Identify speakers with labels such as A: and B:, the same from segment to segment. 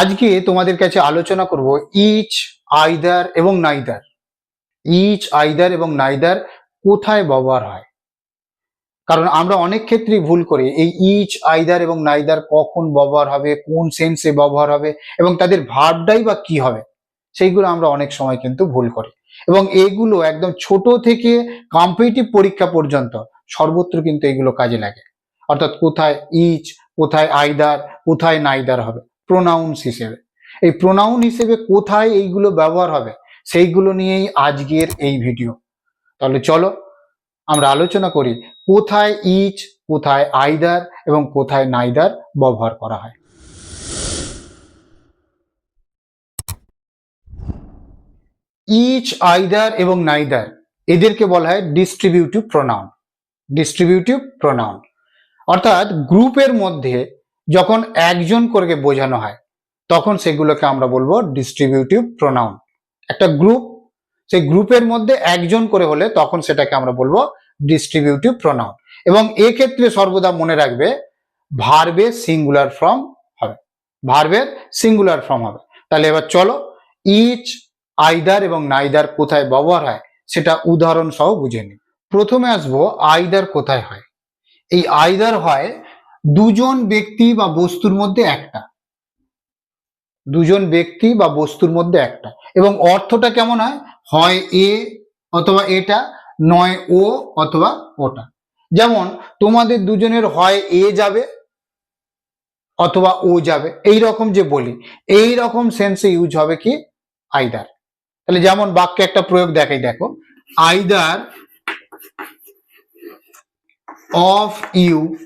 A: আজকে তোমাদের কাছে আলোচনা করব ইচ আইদার এবং নাইদার ইচ আইদার এবং নাইদার কোথায় ব্যবহার হয়? কারণ আমরা অনেক ক্ষেত্রেই ভুল করি। এই ইচ আইদার এবং নাইদার কখন ব্যবহার হবে, কোন সেন্সে ব্যবহার হবে, এবং তাদের ভাবটাই বা কি হবে, সেইগুলো আমরা অনেক সময় কিন্তু ভুল করি। এবং এগুলো একদম ছোট থেকে কম্পিটিটিভ পরীক্ষা পর্যন্ত সর্বত্র কিন্তু এগুলো কাজে লাগে। অর্থাৎ কোথায় ইচ কোথায় আইদার কোথায় নাইদার হবে। প্রোনাউন্স হিসেবে। এই প্রোনাউন হিসেবে কোথায় এইগুলো ব্যবহার হবে, সেইগুলো নিয়েই আজকের এই ভিডিও তাহলে চলো, আমরা আলোচনা করি কোথায় ইচ কোথায় আইদার এবং কোথায় নাইদার ব্যবহার করা হয়। ইচ আইদার এবং নাইদার এদেরকে বলা হয় ডিস্ট্রিবিউটিভ প্রোনাউন ডিস্ট্রিবিউটিভ প্রোনাউন অর্থাৎ গ্রুপের মধ্যে যখন একজন করে বোঝানো হয়, তখন সেগুলোকে আমরা বলব ডিস্ট্রিবিউটিভ প্রোনাউন একটা গ্রুপ সেই গ্রুপের মধ্যে একজন করে হলে তখন সেটাকে আমরা বলব ডিস্ট্রিবিউটিভ প্রোনাউন এবং এক্ষেত্রে সর্বদা মনে রাখবে ভার্বের সিঙ্গুলার ফর্ম হবে। ভার্বের সিঙ্গুলার ফর্ম হবে। তাহলে এবার চলো ইচ আইদার এবং নাইদার কোথায় ব্যবহার হয়, সেটা উদাহরণ সহ বুঝে নিই। প্রথমে আসব আইদার কোথায় হয়? এই আইদার হয় দুজন ব্যক্তি বা বস্তুর মধ্যে একটা। দুজন ব্যক্তি বা বস্তুর মধ্যে একটা। এবং অর্থটা কেমন হয়? হয় এ অথবা এটা, নয় ও অথবা ওটা। যেমন, তোমাদের দুজনের হয় এ যাবে অথবা ও যাবে। এই রকম যে বলি। এই রকম সেন্সে ইউজ হবে কি? আইদার তাহলে যেমন বাক্যে একটা প্রয়োগ দেখাই, দেখো। Either of you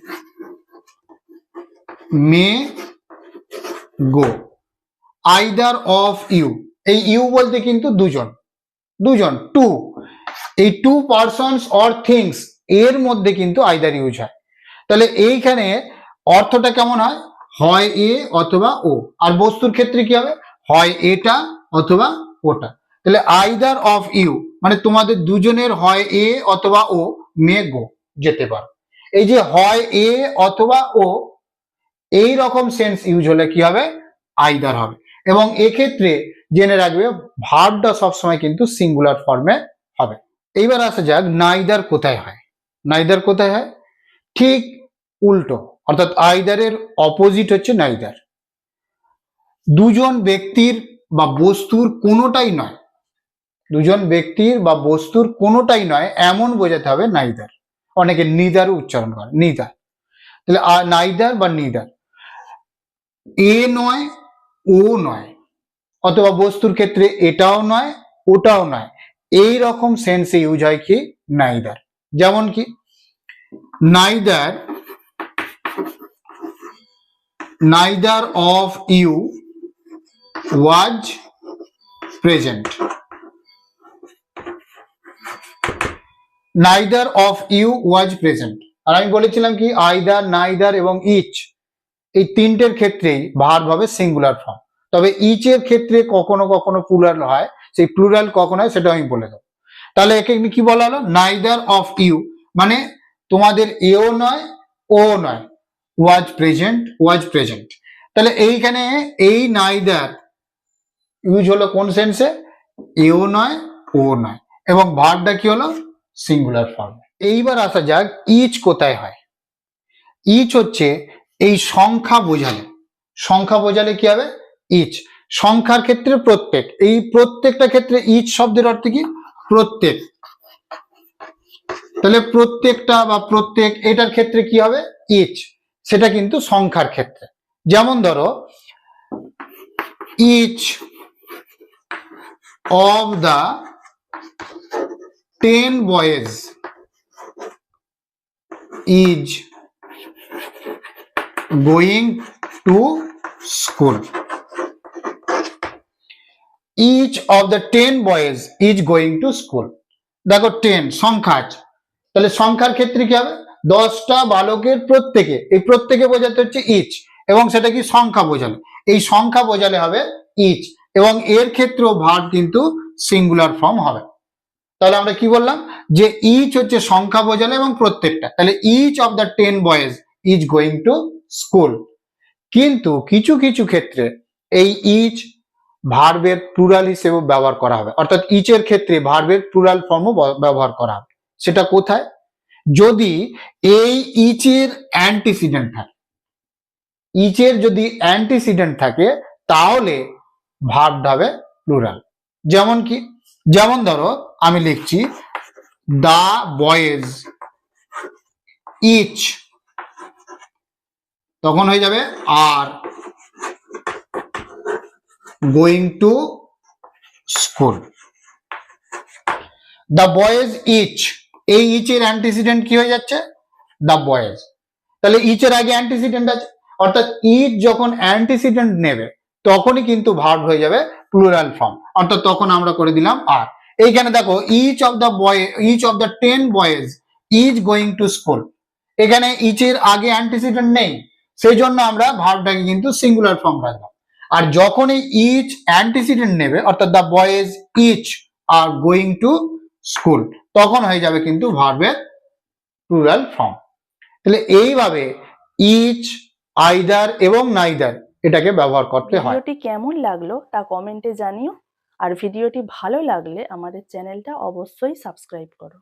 A: may, go. Either of you এই ইউ বলতে কিন্তু দুজন। দুজন টু এই টু পার্সনস অর থিংস এর মধ্যে কিন্তু আইদার ইউজ হয়। তাহলে এইখানে অর্থটা কেমন হয়? হয় এ অথবা ও। আর বস্তুর ক্ষেত্রে কি হবে? হয় এটা অথবা ওটা। তাহলে আইদার অফ ইউ মানে তোমাদের দুজনের হয় এ অথবা ও, মে, গো, যেতে পারো। এই যে হয় এ অথবা ও এই রকম সেন্স ইউজ হলে কি হবে? আইদার হবে। এবং এক্ষেত্রে জেনে রাখবে ভার্বটা সবসময় কিন্তু সিঙ্গুলার ফর্মে হবে। এইবার আসা যাক নাইদার কোথায় হয়? নাইদার কোথায় হয়? ঠিক উল্টো, অর্থাৎ আইদারের অপোজিট হচ্ছে নাইদার দুজন ব্যক্তির বা বস্তুর কোনোটাই নয়। দুজন ব্যক্তির বা বস্তুর কোনোটাই নয়, এমন বোঝাতে হবে নাইদার অনেকে নিদার উচ্চারণ করে নিদার তাহলে নাইদার বা নিদার এ নয় ও নয়। অথবা বস্তুর ক্ষেত্রে এটাও নয়, ওটাও নয়। এই রকম সেন্সে ইউজ হয় কি? নাইদার যেমন কি? Neither neither of you was present neither of you was present আর আমি বলেছিলাম কি? আইদার নাইদার এবং ইচ এই তিনটের ক্ষেত্রেই ভার হবে সিঙ্গুলার ফর্ম তবে ইচের ক্ষেত্রে কখনো কখনো প্লুরাল হয়, সেই প্লুরাল কখন হয় সেটা আমি বলে দেবো। তাহলে একে কি বলা হলো? নাইদার অফ ইউ মানে তোমাদের এও নয়, ও নয়। ওয়াজ প্রেজেন্ট ওয়াজ প্রেজেন্ট তাহলে এইখানে এই নাইদার ইউজ হলো কোন সেন্সে এও নয়, ও নয়। এবং ভার্বটা কি হলো? সিঙ্গুলার ফর্ম এইবার আসা যাক ইচ কোথায় হয়। ইচ হচ্ছে এই সংখ্যা বোঝালে। সংখ্যা বোঝালে কি হবে? ইচ সংখ্যার ক্ষেত্রে প্রত্যেক। এই প্রত্যেকটা ক্ষেত্রে ইচ শব্দের অর্থ কি? প্রত্যেক। তাহলে প্রত্যেকটা বা প্রত্যেক এটার ক্ষেত্রে কি হবে? ইচ সেটা কিন্তু সংখ্যার ক্ষেত্রে। যেমন ধরো each of the ten boys is going to school each of the ten boys is going to school দেখো টেন সংখ্যা আছে। তাহলে সংখ্যার ক্ষেত্রে কি হবে? দশটা বালকের প্রত্যেকে, এই প্রত্যেকে বোঝাতে হচ্ছে ইচ এবং সেটা কি সংখ্যা বোঝালে এই সংখ্যা বোঝালে হবে ইচ এবং এর ক্ষেত্রেও ভার কিন্তু সিঙ্গুলার ফর্ম হবে। তাহলে আমরা কি বললাম? যে ইচ হচ্ছে সংখ্যা বোঝালে এবং প্রত্যেকটা। তাহলে each of the ten boys is going to school. কিন্তু কিছু কিছু ক্ষেত্রে এই ইচ ভার্বের প্লুরাল হিসেবে ব্যবহার করা হবে। অর্থাৎ ইচের ক্ষেত্রে ভার্বের প্লুরাল ফর্মও ব্যবহার করা হবে। সেটা কোথায়? যদি এই ইচের অ্যান্টিসিডেন্ট থাকে, ইচের যদি অ্যান্টিসিডেন্ট থাকে, তাহলে ভার্বটা হবে প্লুরাল। যেমন কি, যেমন ধরো, আমি লিখছি, দা বয়েজ ইচ তখন হয়ে যাবে are going to school the boys each এই ইচের অ্যান্টিসিডেন্ট কি হয়ে যাচ্ছে? দ্য বয়েজ তাহলে ইচের আগে অ্যান্টিসিডেন্ট আছে, অর্থাৎ ইচ যখন অ্যান্টিসিডেন্ট নেবে, তখনই কিন্তু ভার্ব হয়ে যাবে প্লুরাল ফর্ম অর্থাৎ তখন আমরা করে দিলাম আর এইখানে দেখো each of the boy each of the ten boys is going to school এখানে ইচের আগে অ্যান্টিসিডেন্ট নেই সেই জন্য আমরা ভার্বটাকে কিন্তু সিঙ্গুলার ফর্ম রাখলাম। আর যখন এই ইচ অ্যান্টিসিডেন্ট নেবে, অর্থাৎ the boys each are going to school তখন হয়ে যাবে কিন্তু ভার্বের প্লুরাল ফর্ম তাহলে এইভাবে ইচ আইদার এবং নাইদার এটাকে ব্যবহার করতে হয়।
B: ভিডিওটি কেমন লাগল তা কমেন্টে জানিও। আর ভিডিওটি ভালো লাগলে আমাদের চ্যানেলটা অবশ্যই সাবস্ক্রাইব করো।